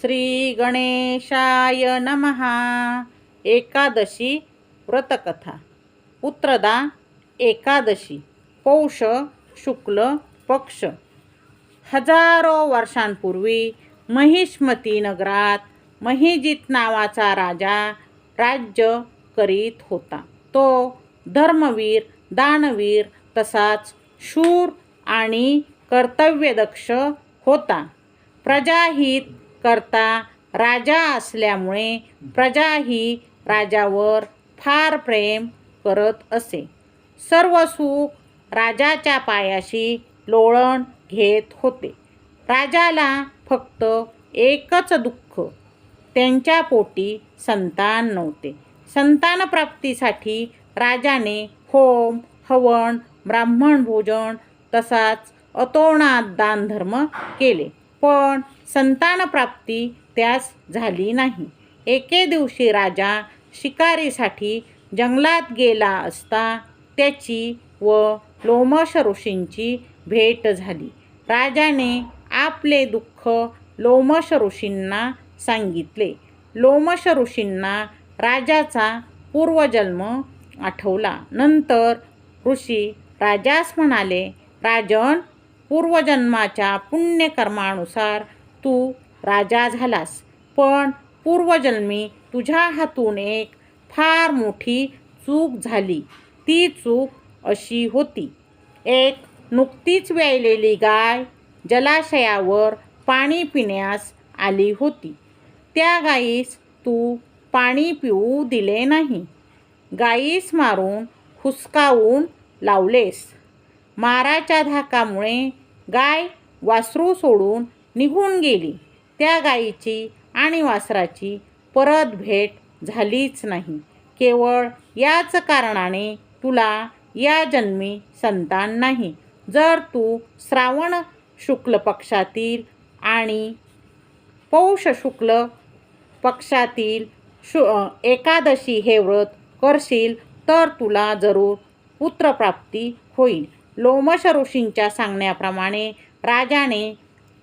श्री गणेशाय नमहा एकादशी व्रतकथा. पुत्रदा एकादशी. पौष शुक्ल पक्ष. हजारो वर्षांपूर्वी महिष्मती नगरात महिजित नावाचा राजा राज्य करीत होता. तो धर्मवीर दानवीर तसाच शूर आणि कर्तव्यदक्ष होता. प्रजाहित करता राजा असल्यामुळे प्रजा ही राजावर फार प्रेम करत असे. सर्व सुख राजाच्या पायाशी लोळण घेत होते. राजाला फक्त एकच दुःख त्यांच्या पोटी संतान नव्हते. संतानप्राप्तीसाठी राजाने होम हवन ब्राह्मण भोजन तसाच अतोणात दानधर्म केले. पण संतानप्राप्ती त्यास झाली नाही. एके दिवशी राजा शिकारीसाठी जंगलात गेला असता त्याची व लोमश ऋषींची भेट झाली. राजाने आपले दुःख लोमश ऋषींना सांगितले. लोमश ऋषींना राजाचा पूर्वजन्म आठवला. नंतर ऋषी राजास म्हणाले राजन पूर्वजन्माच्या पुण्यकर्मानुसार तू राजा झालास. पण पूर्वजन्मी तुझ्या हातून एक फार मोठी चूक झाली. ती चूक अशी होती. एक नुकतीच व्यायलेली गाय जलाशयावर पाणी पिण्यास आली होती. त्या गाईस तू पाणी पिऊ दिले नाही. गाईस मारून हुसकावून लावलेस. माराच्या धाकामुळे गाय वासरू सोडून निघून गेली. त्या गायीची आणि वासराची परत भेट झालीच नाही. केवळ याच कारणाने तुला या जन्मी संतान नाही. जर तू श्रावण शुक्ल पक्षातील आणि पौष शुक्ल पक्षातील शु एकादशी हे व्रत करशील तर तुला जरूर पुत्रप्राप्ती होईल. लोमश ऋषींच्या सांगण्याप्रमाणे राजाने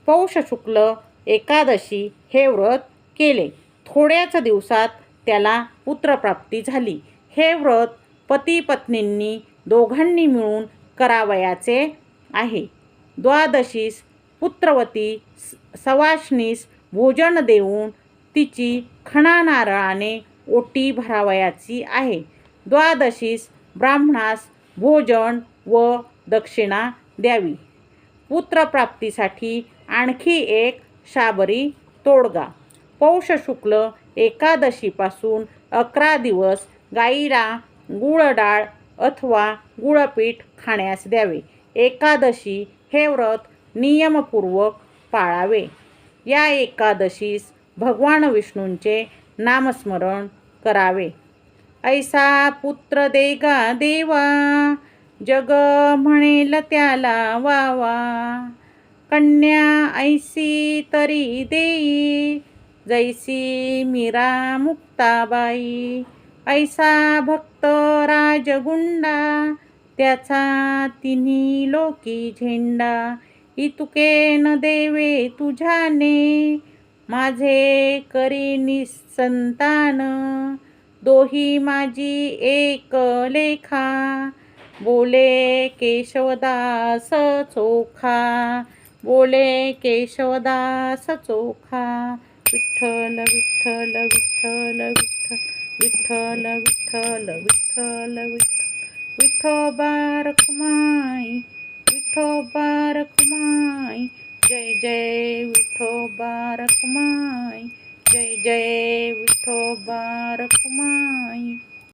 पौष शुक्ल एकादशी हे व्रत केले. थोड्याच दिवसात त्याला पुत्रप्राप्ती झाली. हे व्रत पती पत्नींनी दोघांनी मिळून करावयाचे आहे. द्वादशीस पुत्रवती स- भोजन देऊन तिची खणा नारळाने ओटी भरावयाची आहे. द्वादशीस ब्राह्मणास भोजन व दक्षिणा द्यावी. पुत्रप्राप्तीसाठी आणखी एक शाबरी तोडगा. पौष शुक्ल एकादशीपासून अकरा दिवस गाईला गुळ डाळ अथवा गुळपीठ खाण्यास द्यावे. एकादशी हे व्रत नियमपूर्वक पाळावे. या एकादशीस भगवान विष्णूंचे नामस्मरण करावे. ऐसा पुत्र देगा देवा जग म्हणेल त्याला वावा. कन्या ऐसी तरी देई जैसी मीरा मुक्ताबाई. ऐसा भक्त राजगुंडा त्याचा तिन्ही लोकी झेंडा. इतुके न देवे तुझ्याने माझे करी निसंतान. दोही माझी एक लेखा. बोले केशवदास चोखा बोले केशवदास चोखा विठ्ठल विठ्ठल विठ्ठल विठ्ठल विठ्ठल विठ्ठल विठ्ठल विठ्ठल विठ्ठो रखुमाई विठ्ठो रखुमाई जय जय विठ्ठो रखुमाई जय जय विठोबा रखुमाई